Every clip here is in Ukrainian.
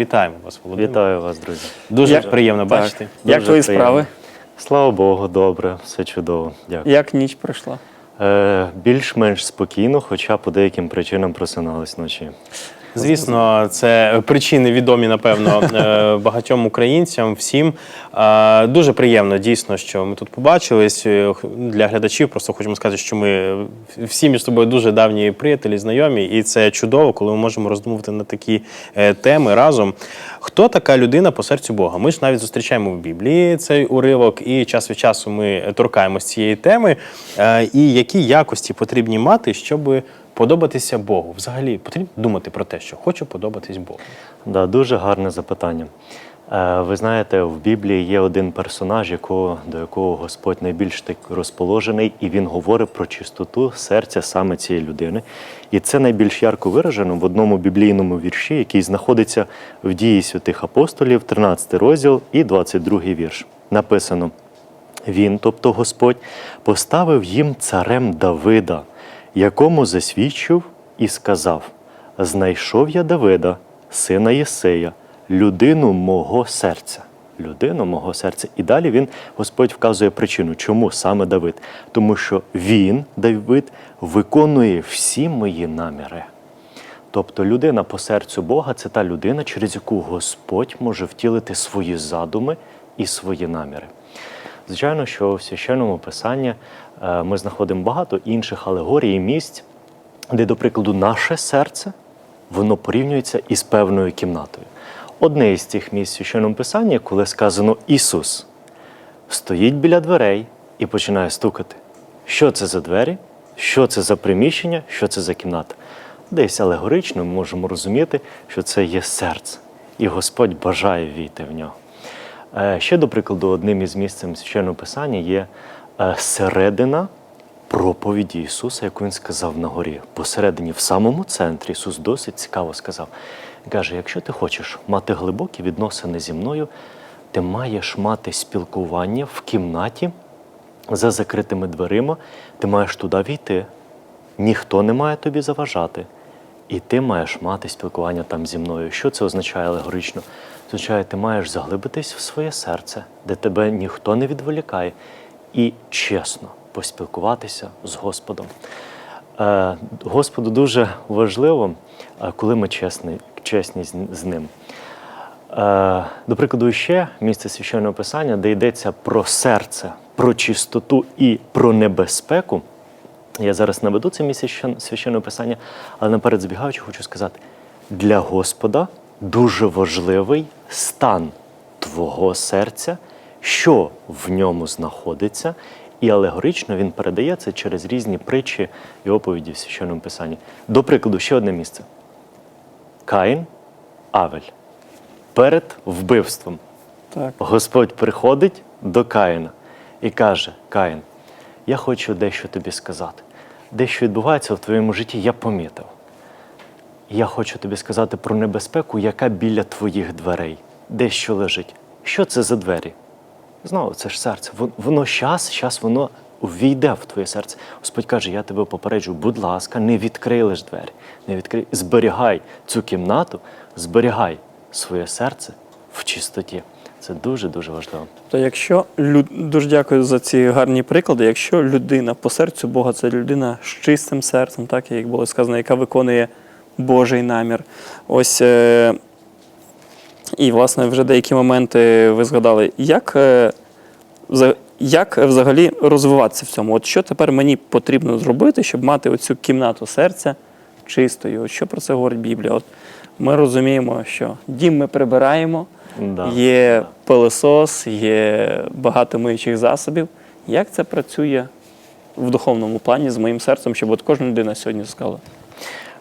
Вітаємо вас, Володимир. Вітаю вас, друзі. Дуже Як- приємно Так. бачити. Як Дуже твої приємно. справи? Слава Богу, добре, все чудово. Дякую. Як ніч пройшла? Е, більш-менш спокійно, хоча по деяким причинам просиналась ночі. Звісно, це причини відомі, напевно, е, багатьом українцям, всім. Е, Дуже приємно, дійсно, що ми тут побачились. Е, Для глядачів просто хочемо сказати, що ми всі між собою дуже давні приятелі, знайомі, і це чудово, коли ми можемо роздумувати на такі теми разом. Хто така людина по серцю Бога? Ми ж навіть зустрічаємо в Біблії цей уривок, і час від часу ми торкаємось цієї теми. І які якості потрібні мати, щоб подобатися Богу? Взагалі потрібно думати про те, що хочу подобатись Богу. Да, дуже гарне запитання. Е, ви знаєте, в Біблії є один персонаж, якого, до якого Господь найбільш так розположений, і він говорить про чистоту серця саме цієї людини. І це найбільш ярко виражено в одному біблійному вірші, який знаходиться в дії святих апостолів, 13 розділ і 22 вірш. Написано: Він, тобто Господь, поставив їм царем Давида, якому засвідчив і сказав: Знайшов я Давида, сина Єсея, людину мого серця. Людину мого серця. І далі він, Господь вказує причину, чому саме Давид. Тому що він, Давид, виконує всі мої наміри. Тобто людина по серцю Бога це та людина, через яку Господь може втілити свої задуми і свої наміри. Звичайно, що в священному писанні е, ми знаходимо багато інших алегорій і місць, де, до прикладу, наше серце воно порівнюється із певною кімнатою. Одне із цих місць в священному писанні, коли сказано Ісус стоїть біля дверей і починає стукати. Що це за двері? Що це за приміщення? Що це за кімната? Десь алегорично ми можемо розуміти, що це є серце, і Господь бажає війти в нього. Е, Ще, до прикладу, одним із місць в священному писанні є е, середина проповіді Ісуса, яку Він сказав на горі. Посередині, в самому центрі, Ісус досить цікаво сказав. Він каже: якщо ти хочеш мати глибокі відносини зі мною, ти маєш мати спілкування в кімнаті за закритими дверима, ти маєш туди війти, ніхто не має тобі заважати. І ти маєш мати спілкування там зі мною. Що це означає алегорично? Означає, ти маєш заглибитись в своє серце, де тебе ніхто не відволікає, і чесно поспілкуватися з Господом. Е, Господу дуже важливо, е, коли ми чесні, чесні з ним. Е, До прикладу, ще місце священного писання, де йдеться про серце, про чистоту і про небезпеку. Я зараз наведу це місце священ- священного писання, але наперед збігаючи, хочу сказати: для Господа дуже важливий стан твого серця, що в ньому знаходиться, і алегорично він передає це через різні притчі і оповіді в священному писанні. До прикладу, ще одне місце: Каїн, Авель. Перед вбивством Так. Господь приходить до Каїна і каже: Каїн, я хочу дещо тобі сказати. Дещо відбувається в твоєму житті, я помітив. Я хочу тобі сказати про небезпеку, яка біля твоїх дверей, дещо лежить. Що це за двері? Знову, це ж серце. Воно щас, щас воно ввійде в твоє серце. Господь каже, я тебе попереджу, будь ласка, не відкрий лиш двері, не відкрий, зберігай цю кімнату, зберігай своє серце в чистоті. Це дуже-дуже важливо. То якщо люд... дуже дякую за ці гарні приклади. Якщо людина по серцю Бога, це людина з чистим серцем, так як було сказано, яка виконує Божий намір. Ось е... і власне вже деякі моменти ви згадали. Як, е... як взагалі розвиватися в цьому? От що тепер мені потрібно зробити, щоб мати оцю кімнату серця чистою? От що про це говорить Біблія? От ми розуміємо, що дім ми прибираємо. Да. Є пилосос, є багато миючих засобів. Як це працює в духовному плані з моїм серцем, щоб от кожна людина сьогодні сказала?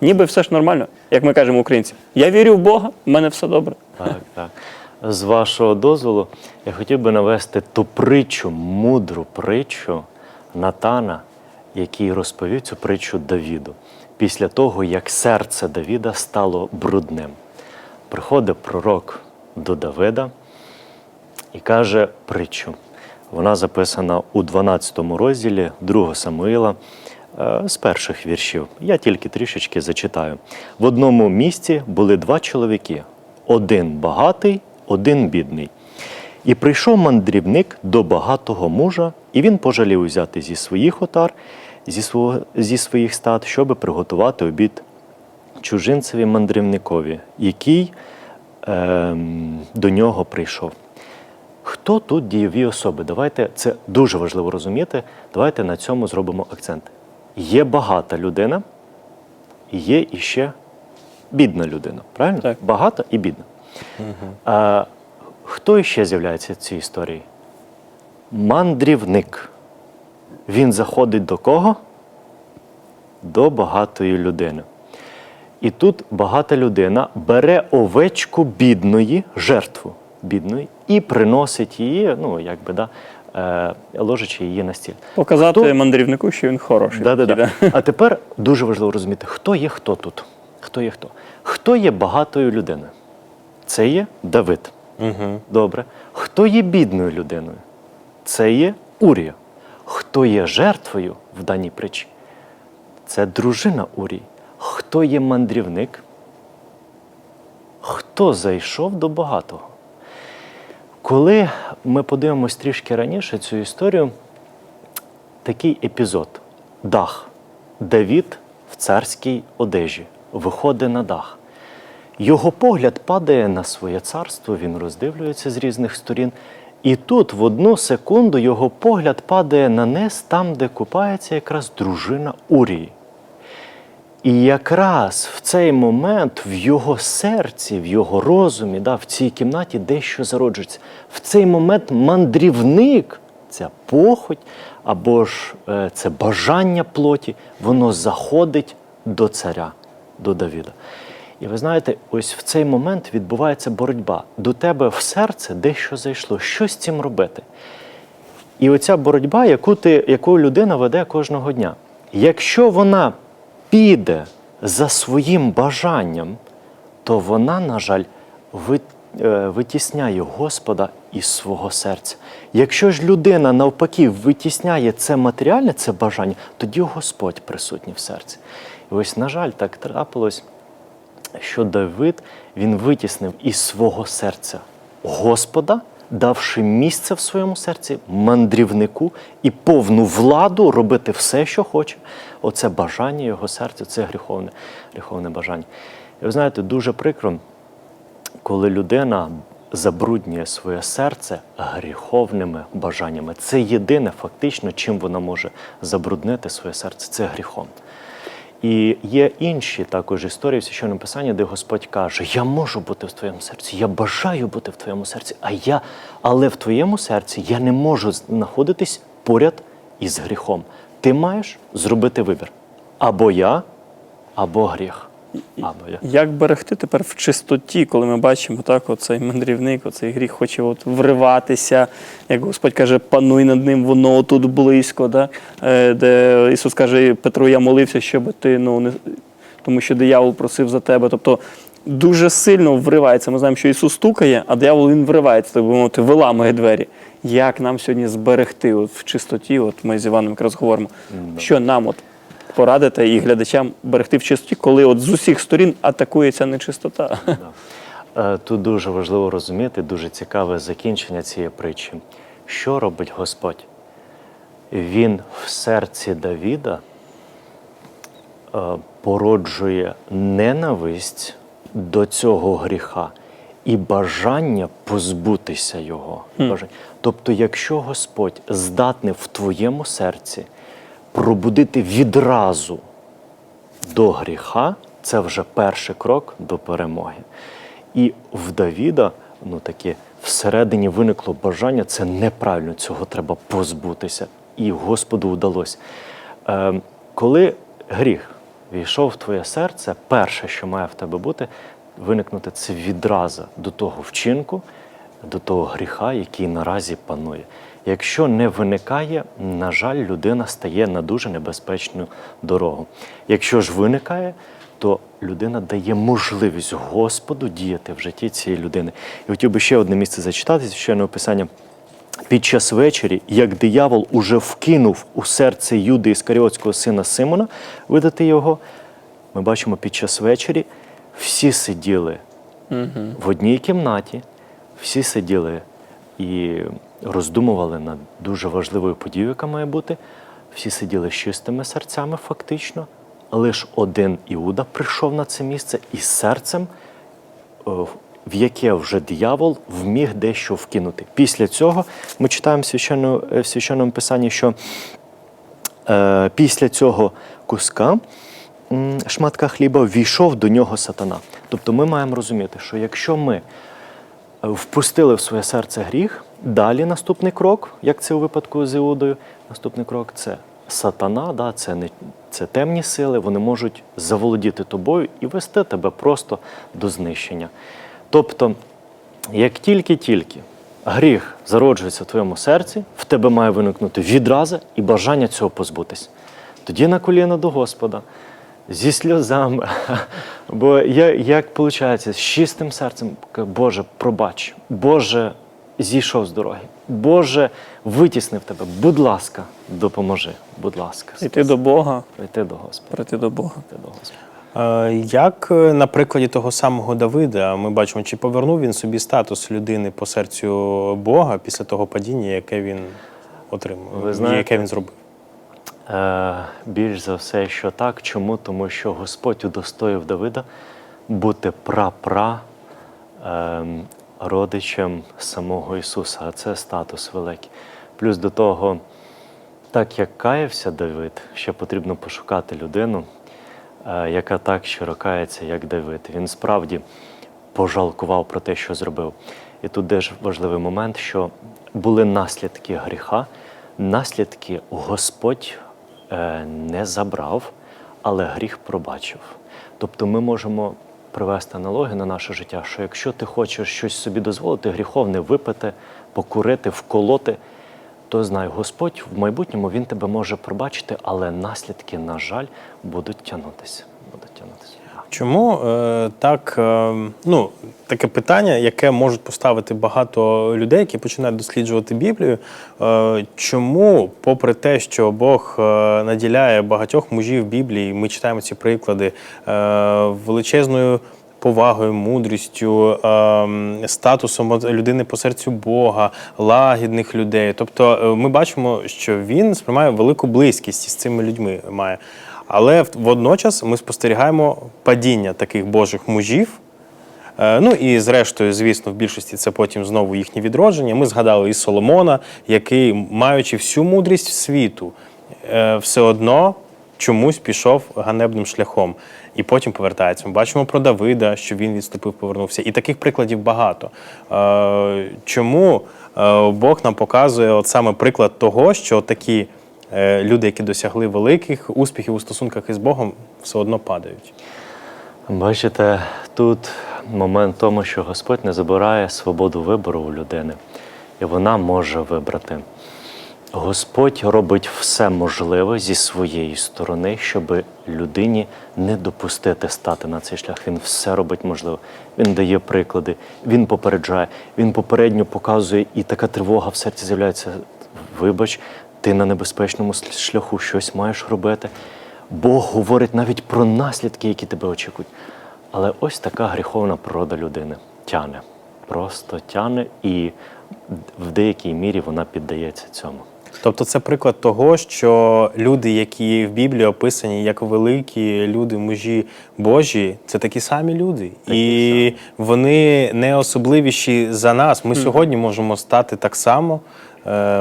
Ніби все ж нормально, як ми кажемо українці. Я вірю в Бога, в мене все добре. Так, так. З вашого дозволу, я хотів би навести ту притчу, мудру притчу Натана, який розповів цю притчу Давіду, після того, як серце Давіда стало брудним. Приходить пророк до Давида і каже притчу. Вона записана у 12 розділі 2 Самуїла е, з перших віршів. Я тільки трішечки зачитаю. В одному місці були два чоловіки. один багатий, один бідний. І прийшов мандрівник до багатого мужа, і він пожалів взяти зі своїх отар, зі, свого, зі своїх стад, щоб приготувати обід чужинцеві мандрівникові, який ем, до нього прийшов. Хто тут дієві особи? Давайте це дуже важливо розуміти. Давайте на цьому зробимо акцент. Є багата людина, є іще бідна людина. Правильно? Так. Багата і бідна. А, хто іще з'являється в цій історії? Мандрівник. Він заходить до кого? До багатої людини. І тут багата людина бере овечку бідної, жертву бідної, і приносить її, ну, якби, да, е, ложачи її на стіль. Показати Хто- мандрівнику, що він хороший. Да, да, да. А тепер дуже важливо розуміти, хто є хто тут. Хто є хто? Хто є багатою людиною? Це є Давид. Угу. Добре. Хто є бідною людиною? Це є Урія. Хто є жертвою в даній притчі? Це дружина Урії. Хто є мандрівник? Хто зайшов до багатого? Коли ми подивимось трішки раніше цю історію, такий епізод дах. Давід в царській одежі виходить на дах. Його погляд падає на своє царство, він роздивлюється з різних сторін. І тут в одну секунду його погляд падає на низ, там, де купається якраз дружина Урії. І якраз в цей момент в його серці, в його розумі, да, в цій кімнаті дещо зароджується. В цей момент мандрівник, ця похоть або ж е, це бажання плоті, воно заходить до царя, до Давіда. І ви знаєте, ось в цей момент відбувається боротьба. До тебе в серце дещо зайшло. Що з цим робити? І оця боротьба, яку, ти, яку людина веде кожного дня. Якщо вона піде за своїм бажанням, то вона, на жаль, е, витісняє Господа із свого серця. Якщо ж людина навпаки витісняє це матеріальне, це бажання, тоді Господь присутній в серці. І ось, на жаль, так трапилось, що Давид він витіснив із свого серця Господа, давши місце в своєму серці мандрівнику і повну владу робити все, що хоче. Оце бажання його серця, це гріховне, гріховне бажання. І ви знаєте, дуже прикро, коли людина забруднює своє серце гріховними бажаннями. Це єдине фактично, чим вона може забруднити своє серце, це гріхом. І є інші також історії в священному писанні, де Господь каже: Я можу бути в твоєму серці, я бажаю бути в твоєму серці, а я, але в твоєму серці я не можу знаходитись поряд із гріхом. Ти маєш зробити вибір: або я, або гріх. Я. Як берегти тепер в чистоті, коли ми бачимо так, оцей мандрівник, оцей гріх хоче от вриватися, як Господь каже, пануй над ним, воно тут близько, да? Е, де Ісус каже, Петру, я молився, щоб ти ну не тому, що диявол просив за тебе. Тобто дуже сильно вривається. Ми знаємо, що Ісус стукає, а диявол він вривається, так би мовити, виламує двері. Як нам сьогодні зберегти от в чистоті? От ми з Іваном якраз говоримо, що нам от порадити і глядачам берегти в чистоті, коли от з усіх сторін атакується нечистота. Е, Тут дуже важливо розуміти, дуже цікаве закінчення цієї притчі. Що робить Господь? Він в серці Давіда е, породжує ненависть до цього гріха і бажання позбутися його. Бажання. Тобто, якщо Господь здатний в твоєму серці пробудити відразу до гріха, це вже перший крок до перемоги. І в Давіда, ну таке всередині виникло бажання, це неправильно, цього треба позбутися. І Господу вдалося. Е, коли гріх війшов в твоє серце, перше, що має в тебе бути, виникнути це відразу до того вчинку, до того гріха, який наразі панує. Якщо не виникає, на жаль, людина стає на дуже небезпечну дорогу. Якщо ж виникає, то людина дає можливість Господу діяти в житті цієї людини. І хотів би ще одне місце зачитати, священного писання. Під час вечері, як диявол уже вкинув у серце Юди Іскаріотського сина Симона видати його, ми бачимо під час вечері всі сиділи в одній кімнаті всі сиділи і роздумували над дуже важливою подією, яка має бути. Всі сиділи з чистими серцями, фактично. Лиш один Іуда прийшов на це місце із серцем, е, в яке вже диявол вміг дещо вкинути. Після цього ми читаємо в священному, е, в священному писанні, що е, після цього куска шматка хліба війшов до нього сатана. Тобто ми маємо розуміти, що якщо ми впустили в своє серце гріх, далі наступний крок, як це у випадку з Іудою, наступний крок це сатана, да, це, не, це темні сили, вони можуть заволодіти тобою і вести тебе просто до знищення. Тобто, як тільки-тільки гріх зароджується в твоєму серці, в тебе має виникнути відраза і бажання цього позбутись. Тоді на коліна до Господа, зі сльозами. Бо я, як виходить, з чистим серцем, Боже, пробач, Боже, зійшов з дороги, Боже, витіснив тебе. Будь ласка, допоможи. Будь ласка, Йти до Бога, прийти до Господа. прийти до Бога. Прийти до Господа. Е, Як е, на прикладі того самого Давида, ми бачимо, чи повернув він собі статус людини по серцю Бога після того падіння, яке він отримав, Ви знаєте- яке він зробив? Е, більш за все, що так. Чому? Тому що Господь удостоїв Давида бути пра-пра ем, родичем самого Ісуса, а це статус великий. Плюс до того, так як каявся Давид, ще потрібно пошукати людину, е, яка так щиро кається, як Давид. Він справді пожалкував про те, що зробив. І тут теж важливий момент, що були наслідки гріха, наслідки Господь не забрав, але гріх пробачив. Тобто ми можемо привести аналоги на наше життя, що якщо ти хочеш щось собі дозволити, гріховне випити, покурити, вколоти, то знай, Господь в майбутньому він тебе може пробачити, але наслідки, на жаль, будуть тягнутися. Будуть тягнутися. Чому е, так, е, ну, таке питання, яке можуть поставити багато людей, які починають досліджувати Біблію. Е, чому, попри те, що Бог наділяє багатьох мужів Біблії, ми читаємо ці приклади величезною повагою, мудрістю, статусом людини по серцю Бога, лагідних людей. Тобто ми бачимо, що він сприймає велику близькість з цими людьми має. Але водночас ми спостерігаємо падіння таких божих мужів. Е, Ну і зрештою, звісно, в більшості це потім знову їхнє відродження. Ми згадали і Соломона, який, маючи всю мудрість світу, е, все одно чомусь пішов ганебним шляхом і потім повертається. Ми бачимо про Давида, що він відступив, повернувся. І таких прикладів багато. Е, Чому Бог нам показує от саме приклад того, що такі люди, які досягли великих успіхів у стосунках із Богом, все одно падають. Бачите, тут момент в тому, що Господь не забирає свободу вибору у людини, і вона може вибрати. Господь робить все можливе зі своєї сторони, щоб людині не допустити стати на цей шлях. Він все робить можливе. Він дає приклади, він попереджає, він попередньо показує, і така тривога в серці з'являється. Вибач, ти на небезпечному шляху щось маєш робити. Бог говорить навіть про наслідки, які тебе очікують. Але ось така гріховна природа людини тяне. Просто тяне, і в деякій мірі вона піддається цьому. Тобто це приклад того, що люди, які в Біблії описані як великі люди, мужі Божі, це такі самі люди. і вони не особливіші за нас. Ми сьогодні можемо стати так само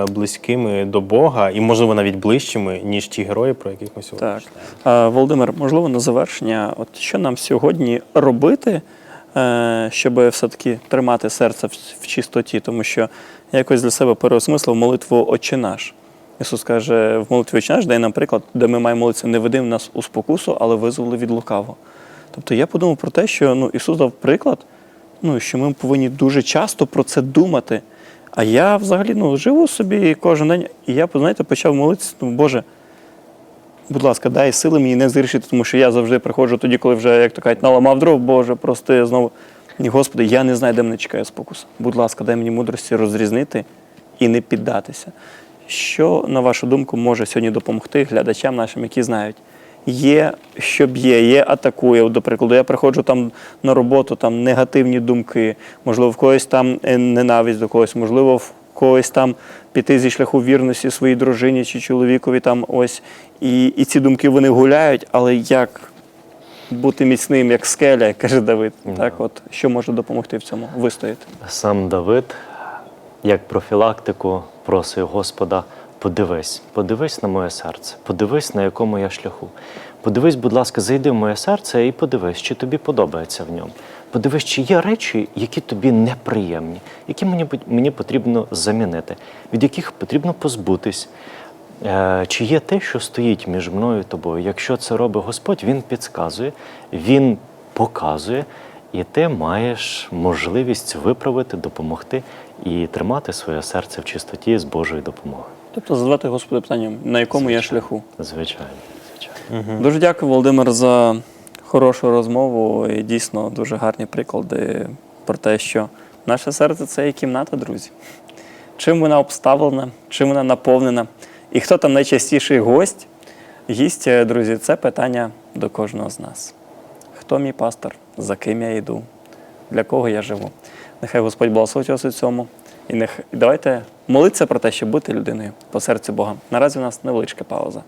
близькими до Бога, і, можливо, навіть ближчими, ніж ті герої, про яких ми сьогодні Так. читаємо. Володимир, можливо, на завершення, от що нам сьогодні робити, е, щоб все-таки тримати серце в, чистоті, тому що я якось для себе переосмислив молитву Отче наш. Ісус каже, в молитві Отче наш дай нам приклад, де ми маємо молитися не веди нас у спокусу, але визволи від лукавого. Тобто я подумав про те, що ну, Ісус дав приклад, ну, що ми повинні дуже часто про це думати. А я взагалі ну, живу собі кожен день, і я, знаєте, почав молитися, ну, Боже, будь ласка, дай сили мені не зрішити, тому що я завжди приходжу тоді, коли вже, як то кажуть, наламав дров, Боже, прости знову. Ні, Господи, я не знаю, де мене чекає спокус. Будь ласка, дай мені мудрості розрізнити і не піддатися. Що, на вашу думку, може сьогодні допомогти глядачам нашим, які знають, є, що б'є, є атакує. До прикладу, я приходжу там на роботу, там негативні думки, можливо, в когось там е, ненависть до когось, можливо, в когось там піти зі шляху вірності своїй дружині чи чоловікові там ось. І, і ці думки вони гуляють, але як бути міцним, як скеля, як каже Давид. Так, от що може допомогти в цьому вистояти? Сам Давид, як профілактику, просить Господа: подивись, подивись на моє серце, подивись, на якому я шляху. Подивись, будь ласка, зайди в моє серце і подивись, чи тобі подобається в ньому. Подивись, чи є речі, які тобі неприємні, які мені, мені потрібно замінити, від яких потрібно позбутись. Е, Чи є те, що стоїть між мною і тобою? Якщо це робить Господь, Він підказує, Він показує, і ти маєш можливість виправити, допомогти і тримати своє серце в чистоті з Божою допомогою. Тобто задавати Господу питання, на якому я шляху. Звичайно, звичайно. Дуже дякую, Володимир, за хорошу розмову і дійсно дуже гарні приклади про те, що наше серце це є кімната, друзі. Чим вона обставлена, чим вона наповнена, і хто там найчастіший гость, гість, е, друзі, це питання до кожного з нас. Хто мій пастор, за ким я йду, для кого я живу? Нехай Господь благословить вас у цьому. І, нех... давайте молитися про те, щоб бути людиною по серцю Бога. Наразі у нас невеличка пауза.